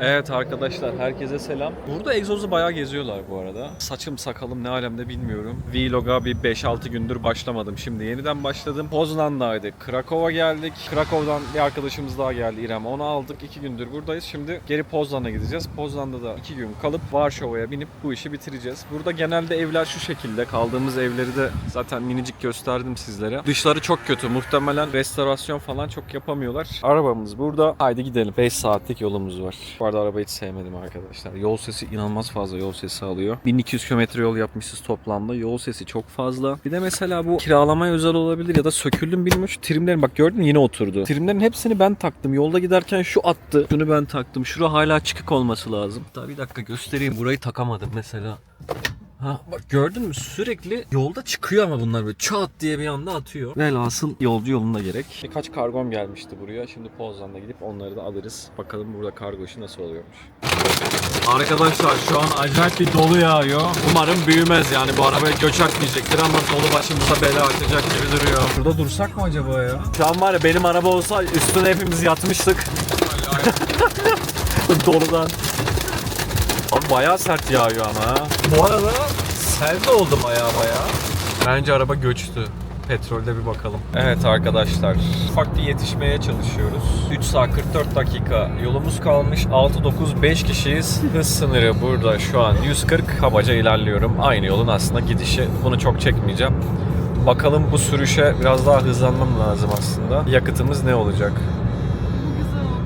Evet arkadaşlar herkese selam. Burada egzozu bayağı geziyorlar bu arada. Saçım sakalım ne alemde bilmiyorum. Vlog'a bir 5-6 gündür başlamadım. Şimdi yeniden başladım. Poznan'daydık. Krakow'a geldik. Krakow'dan bir arkadaşımız daha geldi İrem. Onu aldık. 2 gündür buradayız. Şimdi geri Poznan'a gideceğiz. Poznan'da da 2 gün kalıp Varşova'ya binip bu işi bitireceğiz. Burada genelde evler şu şekilde. Kaldığımız evleri de zaten minicik gösterdim sizlere. Dışları çok kötü. Muhtemelen restorasyon falan çok yapamıyorlar. Arabamız burada. Haydi gidelim. 5 saatlik yolumuz var. Arada arabayı hiç sevmedim arkadaşlar. Yol sesi inanılmaz fazla yol sesi alıyor. 1200 kilometre yol yapmışız toplamda. Yol sesi çok fazla. Bir de mesela bu kiralamaya özel olabilir ya da söküldüm bilmiyorum. Şu trimlerin bak gördün yine oturdu. Trimlerin hepsini ben taktım. Yolda giderken şu attı. Şunu ben taktım. Şura hala çıkık olması lazım. Daha bir dakika göstereyim. Burayı takamadım mesela. Ha bak gördün mü sürekli yolda çıkıyor ama bunlar böyle çat diye bir anda atıyor. Velhasıl yolcu yolunda gerek. Birkaç kargom gelmişti buraya. Şimdi Poznan'da gidip onları da alırız. Bakalım burada kargo işi nasıl oluyormuş. Arkadaşlar şu an acayip bir dolu yağıyor. Umarım büyümez yani bu arabaya göç atmayacaktır ama dolu başımıza bela açacak gibi duruyor. Şurada dursak mı acaba ya? Şu an var ya benim araba olsa üstüne hepimiz yatmıştık. Doludan. Bayağı sert yağıyor ama. Bu arada sel de oldu bayağı bayağı. Bence araba göçtü. Petrolde bir bakalım. Evet arkadaşlar. Ufak bir yetişmeye çalışıyoruz. 3 saat 44 dakika yolumuz kalmış. 6-9-5 kişiyiz. Hız sınırı burada şu an 140. Kabaca ilerliyorum. Aynı yolun aslında gidişi. Bunu çok çekmeyeceğim. Bakalım bu sürüşe biraz daha hızlanmam lazım aslında. Yakıtımız ne olacak?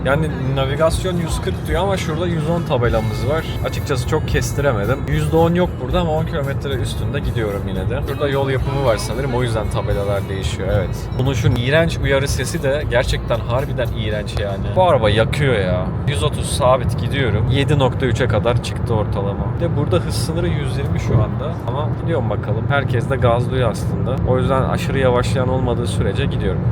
Yani navigasyon 140 diyor ama şurada 110 tabelamız var. Açıkçası çok kestiremedim. %10 yok burada ama 10 kilometre üstünde gidiyorum yine de. Burada yol yapımı var sanırım o yüzden tabelalar değişiyor evet. Bunun şu iğrenç uyarı sesi de gerçekten harbiden iğrenç yani. Bu araba yakıyor ya. 130 sabit gidiyorum. 7.3'e kadar çıktı ortalama. Bir de burada hız sınırı 120 şu anda. Ama gidiyorum bakalım. Herkes de gazlıyor aslında. O yüzden aşırı yavaşlayan olmadığı sürece gidiyorum.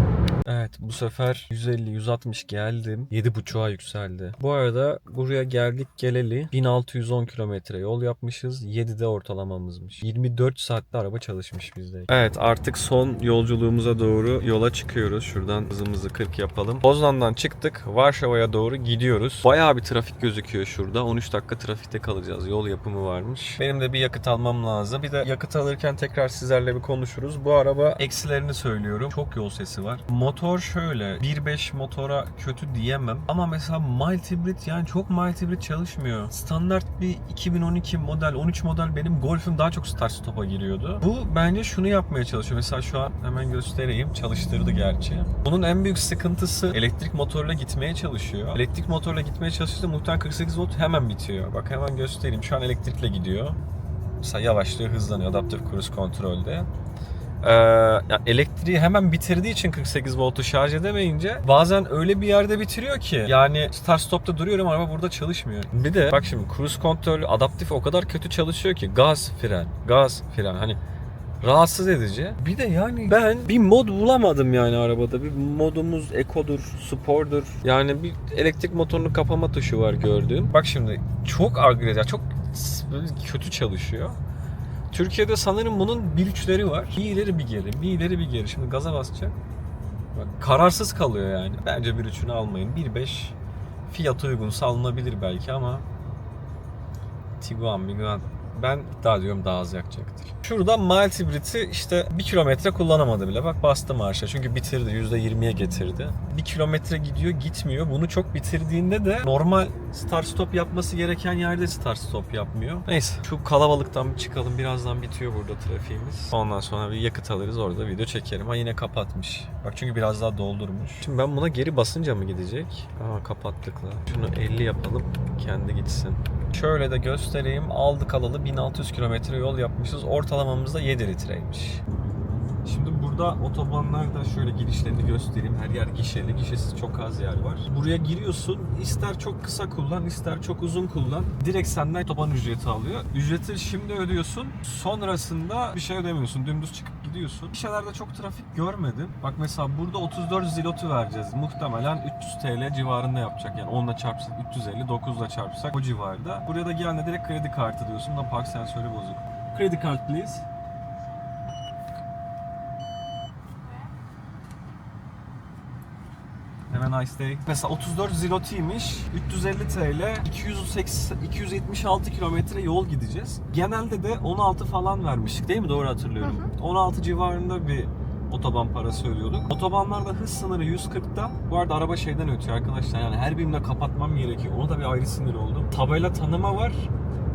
Evet bu sefer 150-160 geldim. 7.5'a yükseldi. Bu arada buraya geldik geleli 1610 kilometre yol yapmışız. 7'de ortalamamızmış. 24 saatte araba çalışmış bizde. Evet artık son yolculuğumuza doğru yola çıkıyoruz. Şuradan hızımızı 40 yapalım. Poznan'dan çıktık. Varşova'ya doğru gidiyoruz. Bayağı bir trafik gözüküyor şurada. 13 dakika trafikte kalacağız. Yol yapımı varmış. Benim de bir yakıt almam lazım. Bir de yakıt alırken tekrar sizlerle bir konuşuruz. Bu araba eksilerini söylüyorum. Çok yol sesi var. Motor şöyle 1.5 motora kötü diyemem ama mesela mild hibrit yani çok mild hibrit çalışmıyor. Standart bir 2012 model 13 model benim Golf'üm daha çok start stop'a giriyordu. Bu bence şunu yapmaya çalışıyor. Mesela şu an hemen göstereyim. Çalıştırdı gerçi. Bunun en büyük sıkıntısı elektrik motorla gitmeye çalışıyor. Elektrik motorla gitmeye çalışırsa muhtemelen 48 volt hemen bitiyor. Bak hemen göstereyim. Şu an elektrikle gidiyor. Mesela yavaşlıyor, hızlanıyor adaptif cruise kontrolde. Ee, elektriği hemen bitirdiği için 48 voltu şarj edemeyince bazen öyle bir yerde bitiriyor ki yani start stop'ta duruyorum araba burada çalışmıyor. Bir de bak şimdi cruise kontrol adaptif o kadar kötü çalışıyor ki gaz fren gaz fren hani rahatsız edici. Bir de yani ben bir mod bulamadım yani arabada. Bir modumuz ekodur, spordur. Yani bir elektrik motorunu kapama tuşu var gördüğüm. Bak şimdi çok agresif, çok kötü çalışıyor. Türkiye'de sanırım bunun bir üçleri var. Bir ileri bir geri, bir ileri bir geri. Şimdi gaza basacak. Bak, kararsız kalıyor yani. Bence bir üçünü almayın. 1.5 fiyatı uygun alınabilir belki ama Tiguan, Miguan ben daha diyorum daha az yakacaktır. Şurada mild hibriti işte 1 kilometre kullanamadı bile. Bak bastı marşa çünkü bitirdi %20'ye getirdi. 1 kilometre gidiyor gitmiyor. Bunu çok bitirdiğinde de normal start stop yapması gereken yerde start stop yapmıyor. Neyse şu kalabalıktan çıkalım. Birazdan bitiyor burada trafiğimiz. Ondan sonra bir yakıt alırız orada video çekerim. Ha yine kapatmış. Bak çünkü biraz daha doldurmuş. Şimdi ben buna geri basınca mı gidecek? Aa kapattık la. Şunu 50 yapalım. Kendi gitsin. Şöyle de göstereyim. Aldık alalı 1600 kilometre yol yapmışız. Ortalamamız da 7 litreymiş. Şimdi burada otobanlarda şöyle girişlerini göstereyim. Her yer gişeli, gişesiz çok az yer var. Buraya giriyorsun, ister çok kısa kullan, ister çok uzun kullan. Direkt senden otoban ücreti alıyor. Ücreti şimdi ödüyorsun, sonrasında bir şey ödemiyorsun. Dümdüz çıkıp gidiyorsun. Bir şeylerde çok trafik görmedim. Bak mesela burada 34 zilotu vereceğiz. Muhtemelen 300 TL civarında yapacak. Yani 10'la çarpsak 350, 9'la çarpsak o civarda. Buraya da geldiğinde direkt kredi kartı diyorsun da park sensörü bozuk. Kredi kart please. Have a nice day. Mesela 34 zlotiymiş. 350 TL. 280, 276 kilometre yol gideceğiz. Genelde de 16 falan vermiştik değil mi? Doğru hatırlıyorum. 16 civarında bir otoban parası ödüyorduk. Otobanlarda hız sınırı 140'ta. Bu arada araba şeyden ötüyor arkadaşlar. Yani her birimde kapatmam gerekiyor. Ona da bir ayrı sinir oldum. Tabela tanıma var.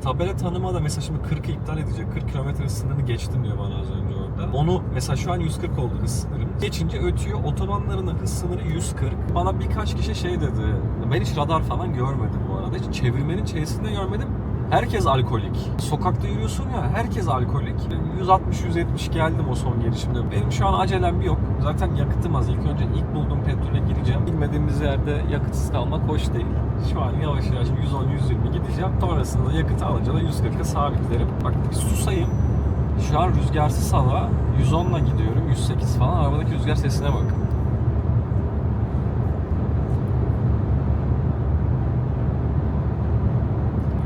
Tabela tanıma da mesela şimdi 40'ı iptal edecek. 40 kilometre sınırını geçtim diyor bana az önce orada. Onu mesela şu an 140 oldu hız sınırım. Geçince ötüyor. Otobanların hız sınırı 140. Bana birkaç kişi şey dedi. Ben hiç radar falan görmedim bu arada. Hiç çevirmenin çevresinde görmedim. Herkes alkolik. Sokakta yürüyorsun ya herkes alkolik. 160-170 geldim o son gelişimde. Benim şu an acelem yok. Zaten yakıtım az. İlk önce ilk bulduğum petrole gireceğim. Bilmediğimiz yerde yakıtsız kalmak hoş değil. Şu an yavaş yavaş 110-120 gideceğim. Sonrasında da yakıtı alınca da 140'a sabitlerim. Bak bir susayım. Şu an rüzgarsız hava. 110'la gidiyorum. 108 falan. Arabadaki rüzgar sesine bak.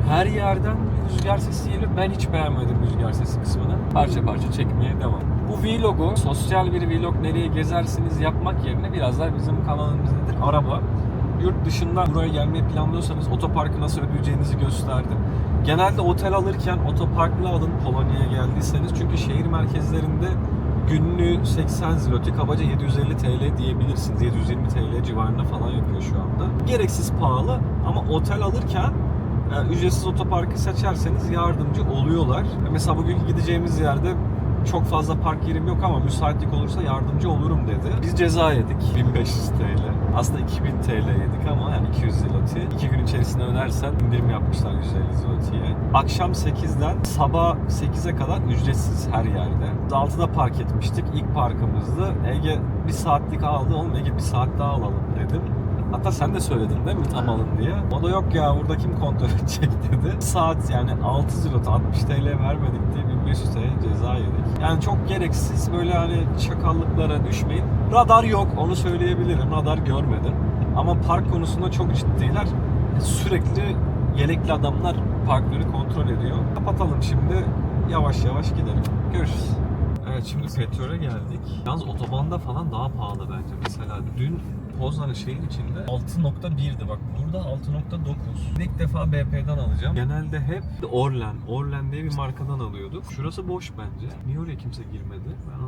her yerden rüzgar sesi geliyor. Ben hiç beğenmedim rüzgar sesi kısmını. Parça parça çekmeye devam. Bu vlogu, sosyal bir vlog nereye gezersiniz yapmak yerine biraz daha bizim kanalımız nedir? Araba. Yurt dışından buraya gelmeyi planlıyorsanız otoparkı nasıl ödeyeceğinizi gösterdim. Genelde otel alırken otoparklı alın Polonya'ya geldiyseniz. Çünkü şehir merkezlerinde günlüğü 80 zloty kabaca 750 TL diyebilirsiniz. 720 TL civarında falan yapıyor şu anda. Gereksiz pahalı ama otel alırken yani ücretsiz otoparkı seçerseniz yardımcı oluyorlar. Mesela bugün gideceğimiz yerde çok fazla park yerim yok ama müsaitlik olursa yardımcı olurum dedi. Biz ceza yedik 1500 TL. Aslında 2000 TL yedik ama yani 200 zloty. 2 gün içerisinde ödersen indirim yapmışlar 150 zloty'ye. Akşam 8'den sabah 8'e kadar ücretsiz her yerde. 6'da park etmiştik. İlk parkımızdı. Ege bir saatlik aldı. Oğlum Ege bir saat daha alalım dedim. Hatta sen de söyledin değil mi tam alın diye. O da yok ya burada kim kontrol edecek dedi. Saat yani 6 zlot 60 TL vermedik diye 1500 TL ceza yedik. Yani çok gereksiz böyle hani çakallıklara düşmeyin. Radar yok onu söyleyebilirim. Radar görmedim. Ama park konusunda çok ciddiler. Sürekli yelekli adamlar parkları kontrol ediyor. Kapatalım şimdi. Yavaş yavaş gidelim. Görüşürüz. Evet şimdi petrole geldik. Yalnız otobanda falan daha pahalı bence. Mesela dün Poznan'ın şehir içinde 6.1'di bak burada 6.9. İlk defa BP'den alacağım. Genelde hep Orlen, Orlen diye bir markadan alıyorduk. Şurası boş bence. Niye oraya kimse girmedi? Ben.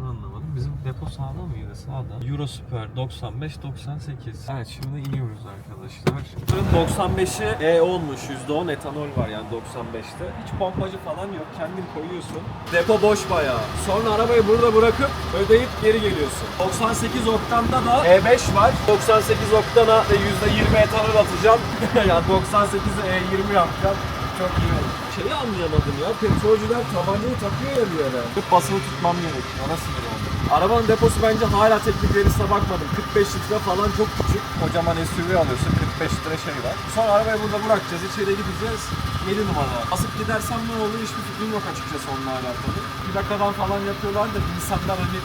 Bizim depo sağda mıydı? Sağda. Euro Super 95 98. Evet şimdi iniyoruz arkadaşlar. Bunun 95'i E10'muş. %10 etanol var yani 95'te. Hiç pompacı falan yok. Kendin koyuyorsun. Depo boş bayağı. Sonra arabayı burada bırakıp ödeyip geri geliyorsun. 98 oktanda da E5 var. 98 oktana da %20 etanol atacağım. yani 98'i E20 yapacağım. Çok iyi olur. Şeyi anlayamadım ya. Petrolcüler tabancayı takıyor ya bir yere. Hep basılı tutmam gerekiyor. Ona sinir oldum. Arabanın deposu bence hala teknik bakmadım. 45 litre falan çok küçük. Kocaman SUV alıyorsun. 45 litre şey var. Sonra arabayı burada bırakacağız. İçeriye gideceğiz. 7 numara. Basıp gidersem ne olur hiçbir fikrim yok açıkçası onunla alakalı. Plakadan falan yapıyorlar da insanlar hani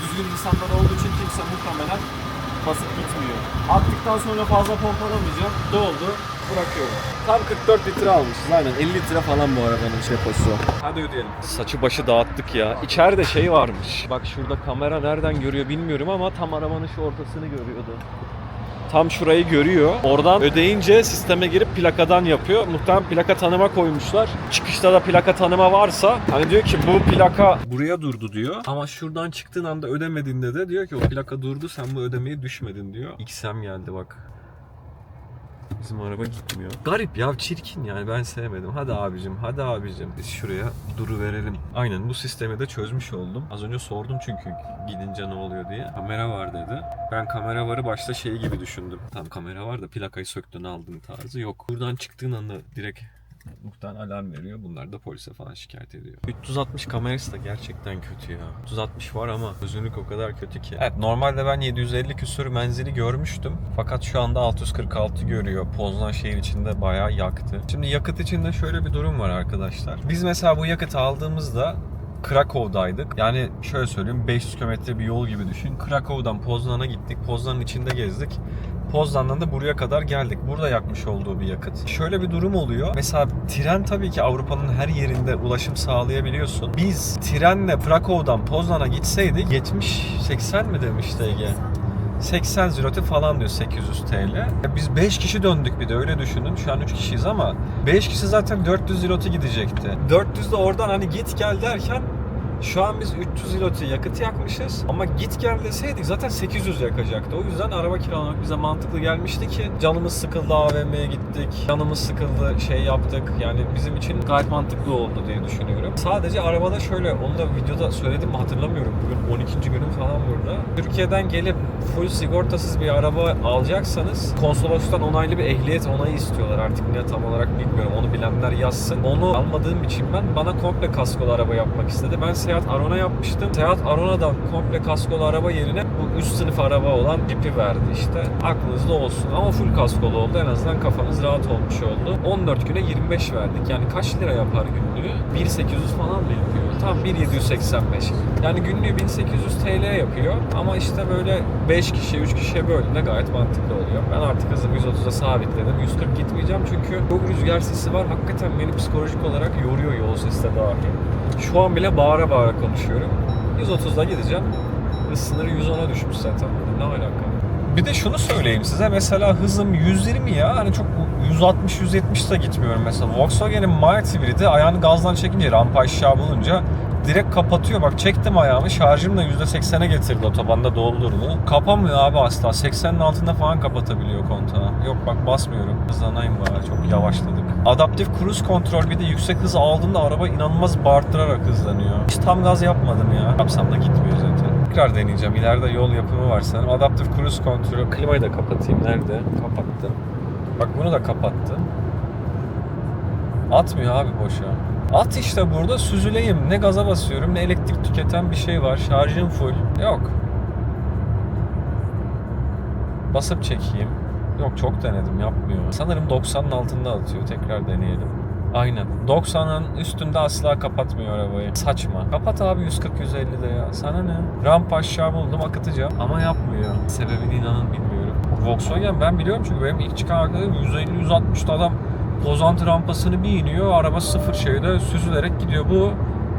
düzgün insanlar olduğu için kimse muhtemelen basıp gitmiyor. Attıktan sonra fazla pompalamayacağım. Doldu. Bırakıyorum. Tam 44 litre almışız aynen. 50 litre falan bu arabanın deposu. Hadi ödeyelim. Saçı başı dağıttık ya. İçeride şey varmış. Bak şurada kamera nereden görüyor bilmiyorum ama tam arabanın şu ortasını görüyordu. Tam şurayı görüyor. Oradan ödeyince sisteme girip plakadan yapıyor. Muhtemelen plaka tanıma koymuşlar. Çıkışta da plaka tanıma varsa hani diyor ki bu plaka buraya durdu diyor. Ama şuradan çıktığın anda ödemediğinde de diyor ki o plaka durdu sen bu ödemeyi düşmedin diyor. XM geldi bak. Bizim araba gitmiyor. Garip ya çirkin yani ben sevmedim. Hadi abicim hadi abicim biz şuraya duru verelim. Aynen bu sistemi de çözmüş oldum. Az önce sordum çünkü gidince ne oluyor diye. Kamera var dedi. Ben kamera varı başta şey gibi düşündüm. Tam kamera var da plakayı söktün aldın tarzı yok. Buradan çıktığın anda direkt muhtemelen alarm veriyor. Bunlar da polise falan şikayet ediyor. 360 kamerası da gerçekten kötü ya. 360 var ama özünlük o kadar kötü ki. Evet normalde ben 750 küsür menzili görmüştüm. Fakat şu anda 646 görüyor. Poznan şehir içinde bayağı yaktı. Şimdi yakıt içinde şöyle bir durum var arkadaşlar. Biz mesela bu yakıtı aldığımızda Krakow'daydık. Yani şöyle söyleyeyim 500 kilometre bir yol gibi düşün. Krakow'dan Poznan'a gittik. Poznan'ın içinde gezdik. Poznan'dan da buraya kadar geldik. Burada yakmış olduğu bir yakıt. Şöyle bir durum oluyor. Mesela tren tabii ki Avrupa'nın her yerinde ulaşım sağlayabiliyorsun. Biz trenle Krakow'dan Poznan'a gitseydik 70-80 mi demişti Ege? 80 zloty falan diyor 800 TL. Ya Biz 5 kişi döndük bir de öyle düşünün. Şu an 3 kişiyiz ama 5 kişi zaten 400 zloty gidecekti. 400 de oradan hani git gel derken şu an biz 300 zloty yakıt yakmışız ama git gel deseydik zaten 800 yakacaktı. O yüzden araba kiralamak bize mantıklı gelmişti ki canımız sıkıldı AVM'ye gittik. Canımız sıkıldı şey yaptık. Yani bizim için gayet mantıklı oldu diye düşünüyorum. Sadece arabada şöyle onu da videoda söyledim mi hatırlamıyorum. Bugün 12. günüm falan burada. Türkiye'den gelip full sigortasız bir araba alacaksanız konsolostan onaylı bir ehliyet onayı istiyorlar. Artık ne tam olarak bilmiyorum. Onu bilenler yazsın. Onu almadığım için ben bana komple kaskolu araba yapmak istedi. Ben Seat Arona yapmıştım. Seat Arona'dan komple kaskolu araba yerine bu üst sınıf araba olan Jeep'i verdi işte. Aklınızda olsun. Ama full kaskolu oldu. En azından kafanız rahat olmuş oldu. 14 güne 25 verdik. Yani kaç lira yapar günlüğü? 1800 falan mı yapıyor? Tam 1785. Yani günlüğü 1800 TL yapıyor. Ama işte böyle 5 kişi, 3 kişiye böldüğünde gayet mantıklı oluyor. Ben artık hızımı 130'a sabitledim. 140 gitmeyeceğim çünkü çok rüzgar sesi var. Hakikaten beni psikolojik olarak yoruyor yol sesi de dahil. Şu an bile bağıra bağıra konuşuyorum. 130'da gideceğim. Hız sınırı 110'a düşmüş zaten. Ne alaka? Bir de şunu söyleyeyim size. Mesela hızım 120 ya. Hani çok 160-170 de gitmiyorum mesela. Volkswagen'in Mild Hybrid'i ayağını gazdan çekince rampa aşağı bulunca direkt kapatıyor. Bak çektim ayağımı şarjım da %80'e getirdi otobanda doldurdu. Kapamıyor abi asla. 80'in altında falan kapatabiliyor kontağı. Yok bak basmıyorum. Hızlanayım bari çok yavaşladık. Adaptif cruise kontrol bir de yüksek hız aldığında araba inanılmaz bağırttırarak hızlanıyor. Hiç tam gaz yapmadım ya. Yapsam da gitmiyor zaten. Tekrar deneyeceğim. İleride yol yapımı var sanırım. Adaptif cruise kontrol. Klimayı da kapatayım. Nerede? Kapattım. Bak bunu da kapattı. Atmıyor abi boşa. At işte burada süzüleyim. Ne gaza basıyorum ne elektrik tüketen bir şey var. Şarjım full. Yok. Basıp çekeyim. Yok çok denedim yapmıyor. Sanırım 90'ın altında atıyor. Tekrar deneyelim. Aynen. 90'ın üstünde asla kapatmıyor arabayı. Saçma. Kapat abi 140-150'de ya. Sana ne? Rampa aşağı buldum akıtacağım. Ama yapmıyor. Sebebini inanın bilmiyorum. Volkswagen ben biliyorum çünkü benim ilk çıkan arkadaşım 150-160'da adam Pozantı rampasını bir iniyor. Araba sıfır şeyde süzülerek gidiyor. Bu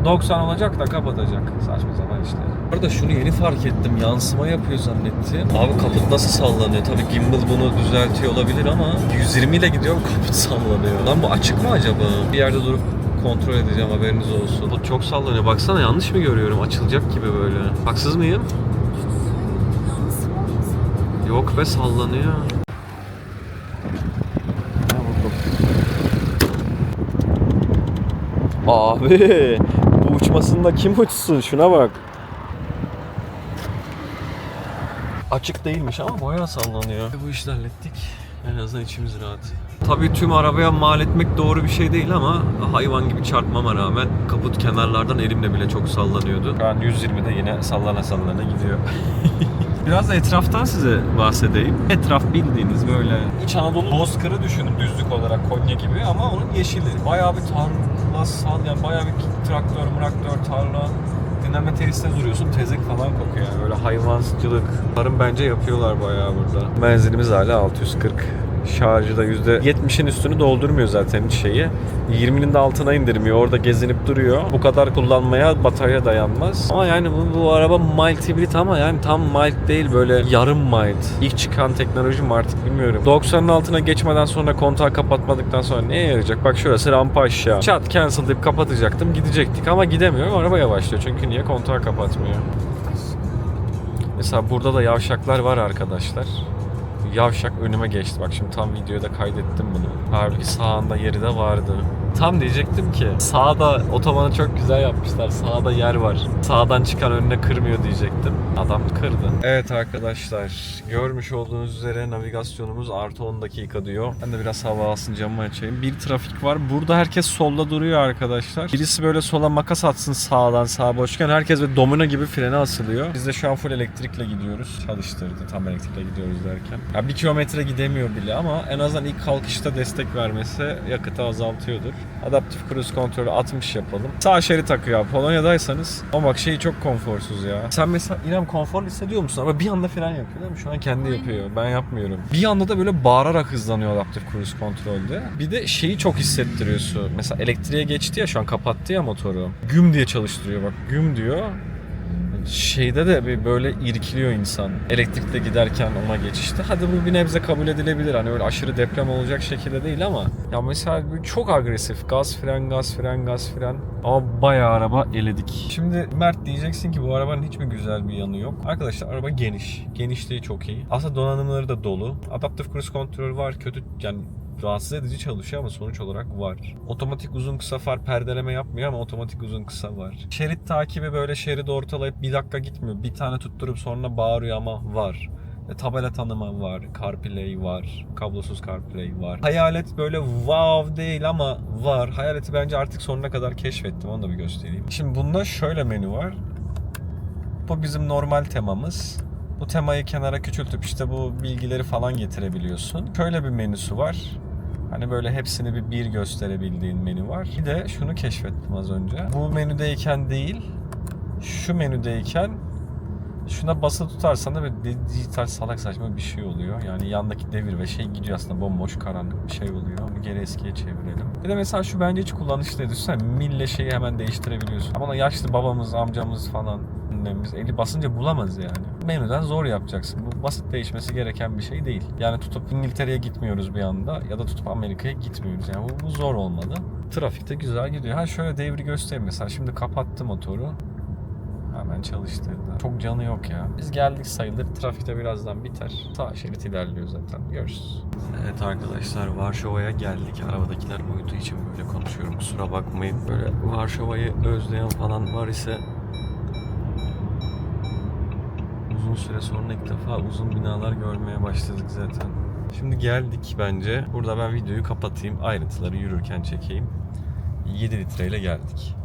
90 olacak da kapatacak. Saçma sapan işte. Bu arada şunu yeni fark ettim. Yansıma yapıyor zannettim. Abi kaput nasıl sallanıyor? Tabii gimbal bunu düzeltiyor olabilir ama 120 ile gidiyorum kaput sallanıyor. Lan bu açık mı acaba? Bir yerde durup kontrol edeceğim haberiniz olsun. Bu çok sallanıyor. Baksana yanlış mı görüyorum? Açılacak gibi böyle. Haksız mıyım? Yok be sallanıyor. Abi uçmasında kim uçsun? Şuna bak. Açık değilmiş ama bayağı sallanıyor. Bu işi hallettik. En azından içimiz rahat. Tabii tüm arabaya mal etmek doğru bir şey değil ama hayvan gibi çarpmama rağmen kaput kenarlardan elimle bile çok sallanıyordu. Şu an 120'de yine sallana sallana gidiyor. Biraz da etraftan size bahsedeyim. Etraf bildiğiniz böyle İç Anadolu bozkırı düşünün düzlük olarak Konya gibi ama onun yeşili. Bayağı bir tarla, sal yani bayağı bir traktör, traktör, tarla. Dinlenme tesisinde duruyorsun tezek falan kokuyor yani böyle hayvancılık. Tarım bence yapıyorlar bayağı burada. Menzilimiz hala 640. Şarjı da %70'in üstünü doldurmuyor zaten hiç şeyi. 20'nin de altına indirmiyor. Orada gezinip duruyor. Bu kadar kullanmaya batarya dayanmaz. Ama yani bu, bu araba mild hibrit ama yani tam mild değil böyle yarım mild. İlk çıkan teknoloji mi artık bilmiyorum. 90'ın altına geçmeden sonra kontağı kapatmadıktan sonra neye yarayacak? Bak şurası rampa aşağı. Çat cancel deyip kapatacaktım. Gidecektik ama gidemiyorum. Araba yavaşlıyor. Çünkü niye kontağı kapatmıyor? Mesela burada da yavşaklar var arkadaşlar. Yavşak önüme geçti. Bak şimdi tam videoda kaydettim bunu. Halbuki sağında yeri de vardı. Tam diyecektim ki sağda otobanı çok güzel yapmışlar. Sağda yer var. Sağdan çıkan önüne kırmıyor diyecektim. Adam kırdı. Evet arkadaşlar görmüş olduğunuz üzere navigasyonumuz artı 10 dakika diyor. Ben de biraz hava alsın camımı açayım. Bir trafik var. Burada herkes solda duruyor arkadaşlar. Birisi böyle sola makas atsın sağdan sağa boşken herkes böyle domino gibi frene asılıyor. Biz de şu an full elektrikle gidiyoruz. Çalıştırdı tam elektrikle gidiyoruz derken. Ya bir kilometre gidemiyor bile ama en azından ilk kalkışta destek vermesi yakıtı azaltıyordur. Adaptif cruise kontrolü 60 yapalım. Sağ şerit takıyor abi. Polonya'daysanız ama bak şey çok konforsuz ya. Sen mesela İrem konforlu hissediyor musun? Ama bir anda fren yapıyor değil mi? Şu an kendi yapıyor. Ben yapmıyorum. Bir anda da böyle bağırarak hızlanıyor adaptif cruise kontrolde. Bir de şeyi çok hissettiriyorsun. Mesela elektriğe geçti ya şu an kapattı ya motoru. Güm diye çalıştırıyor bak. Güm diyor. Şeyde de bir böyle irkiliyor insan. Elektrikle giderken ona geçişte. Hadi bu bir nebze kabul edilebilir. Hani öyle aşırı deprem olacak şekilde değil ama ya mesela çok agresif. Gaz fren, gaz fren, gaz fren. Ama bayağı araba eledik. Şimdi Mert diyeceksin ki bu arabanın hiç mi güzel bir yanı yok? Arkadaşlar araba geniş. Genişliği çok iyi. Aslında donanımları da dolu. Adaptif cruise control var. Kötü yani rahatsız edici çalışıyor ama sonuç olarak var. Otomatik uzun kısa far perdeleme yapmıyor ama otomatik uzun kısa var. Şerit takibi böyle şeridi ortalayıp bir dakika gitmiyor. Bir tane tutturup sonra bağırıyor ama var. E, tabela tanıma var, CarPlay var, kablosuz CarPlay var. Hayalet böyle wow değil ama var. Hayaleti bence artık sonuna kadar keşfettim. Onu da bir göstereyim. Şimdi bunda şöyle menü var. Bu bizim normal temamız. Bu temayı kenara küçültüp işte bu bilgileri falan getirebiliyorsun. Şöyle bir menüsü var. Hani böyle hepsini bir bir gösterebildiğin menü var. Bir de şunu keşfettim az önce. Bu menüdeyken değil, şu menüdeyken şuna basılı tutarsan da böyle di- dijital salak saçma bir şey oluyor. Yani yandaki devir ve şey gidiyor aslında bomboş karanlık bir şey oluyor. Onu geri eskiye çevirelim. Bir de mesela şu bence hiç kullanışlı değil. Düşünsene mille şeyi hemen değiştirebiliyorsun. Ama yaşlı babamız, amcamız falan annemiz eli basınca bulamaz yani. Menüden zor yapacaksın. Bu basit değişmesi gereken bir şey değil. Yani tutup İngiltere'ye gitmiyoruz bir anda ya da tutup Amerika'ya gitmiyoruz. Yani bu, bu zor olmalı. Trafikte güzel gidiyor. Ha şöyle devri göstereyim mesela. Şimdi kapattı motoru. Hemen çalıştırdı. Çok canı yok ya. Biz geldik sayılır. Trafikte birazdan biter. Sağ şerit ilerliyor zaten. Görüşürüz. Evet arkadaşlar Varşova'ya geldik. Arabadakiler uyuduğu için böyle konuşuyorum. Kusura bakmayın. Böyle Varşova'yı özleyen falan var ise uzun süre sonra ilk defa uzun binalar görmeye başladık zaten. Şimdi geldik bence. Burada ben videoyu kapatayım. Ayrıntıları yürürken çekeyim. 7 litreyle geldik.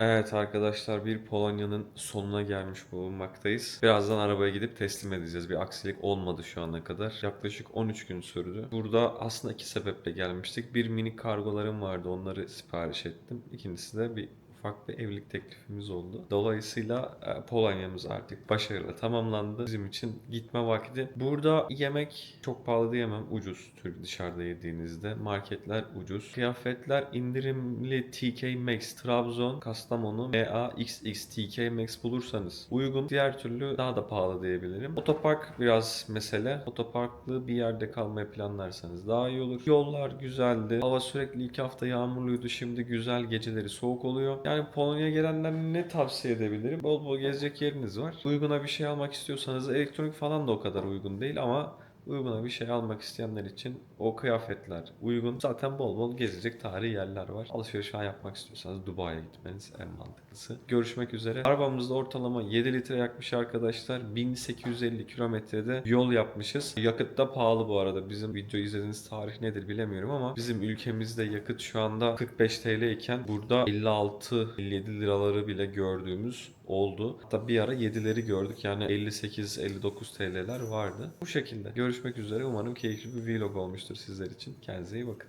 Evet arkadaşlar bir Polonya'nın sonuna gelmiş bulunmaktayız. Birazdan arabaya gidip teslim edeceğiz. Bir aksilik olmadı şu ana kadar. Yaklaşık 13 gün sürdü. Burada aslında iki sebeple gelmiştik. Bir mini kargolarım vardı onları sipariş ettim. İkincisi de bir ufak bir evlilik teklifimiz oldu. Dolayısıyla e, Polonya'mız artık başarıyla tamamlandı. Bizim için gitme vakti. Burada yemek çok pahalı diyemem. Ucuz Türk dışarıda yediğinizde. Marketler ucuz. Kıyafetler indirimli TK Maxx Trabzon, Kastamonu, EAXX TK Maxx bulursanız uygun. Diğer türlü daha da pahalı diyebilirim. Otopark biraz mesele. Otoparklı bir yerde kalmayı planlarsanız daha iyi olur. Yollar güzeldi. Hava sürekli iki hafta yağmurluydu. Şimdi güzel geceleri soğuk oluyor. Yani Polonya'ya gelenler ne tavsiye edebilirim? Bol bol gezecek yeriniz var. Uyguna bir şey almak istiyorsanız elektronik falan da o kadar uygun değil ama uyguna bir şey almak isteyenler için o kıyafetler uygun. Zaten bol bol gezecek tarihi yerler var. Alışveriş falan yapmak istiyorsanız Dubai'ye gitmeniz en mantıklısı. Görüşmek üzere. Arabamızda ortalama 7 litre yakmış arkadaşlar. 1850 kilometrede yol yapmışız. Yakıt da pahalı bu arada. Bizim video izlediğiniz tarih nedir bilemiyorum ama bizim ülkemizde yakıt şu anda 45 TL iken burada 56-57 liraları bile gördüğümüz oldu. Hatta bir ara 7'leri gördük. Yani 58-59 TL'ler vardı. Bu şekilde. Görüşmek üzere. Umarım keyifli bir vlog olmuştur sizler için. Kendinize iyi bakın.